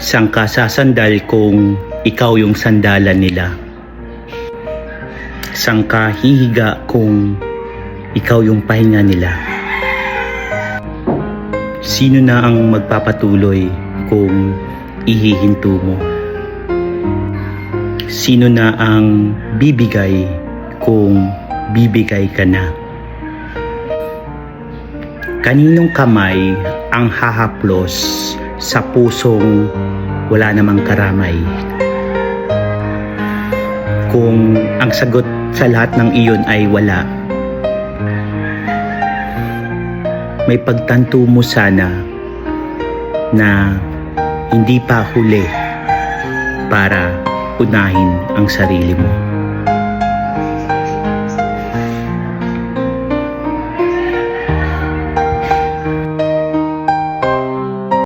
Saan ka sasandal kung ikaw yung sandalan nila? Saan ka hihiga kung ikaw yung pahinga nila? Sino na ang magpapatuloy kung ihihinto mo? Sino na ang bibigay kung bibigay ka na? Kaninong kamay ang hahaplos sa pusong wala namang karamay? Kung ang sagot sa lahat ng iyon ay wala, may pagtanto mo sana na hindi pa huli para unahin ang sarili mo.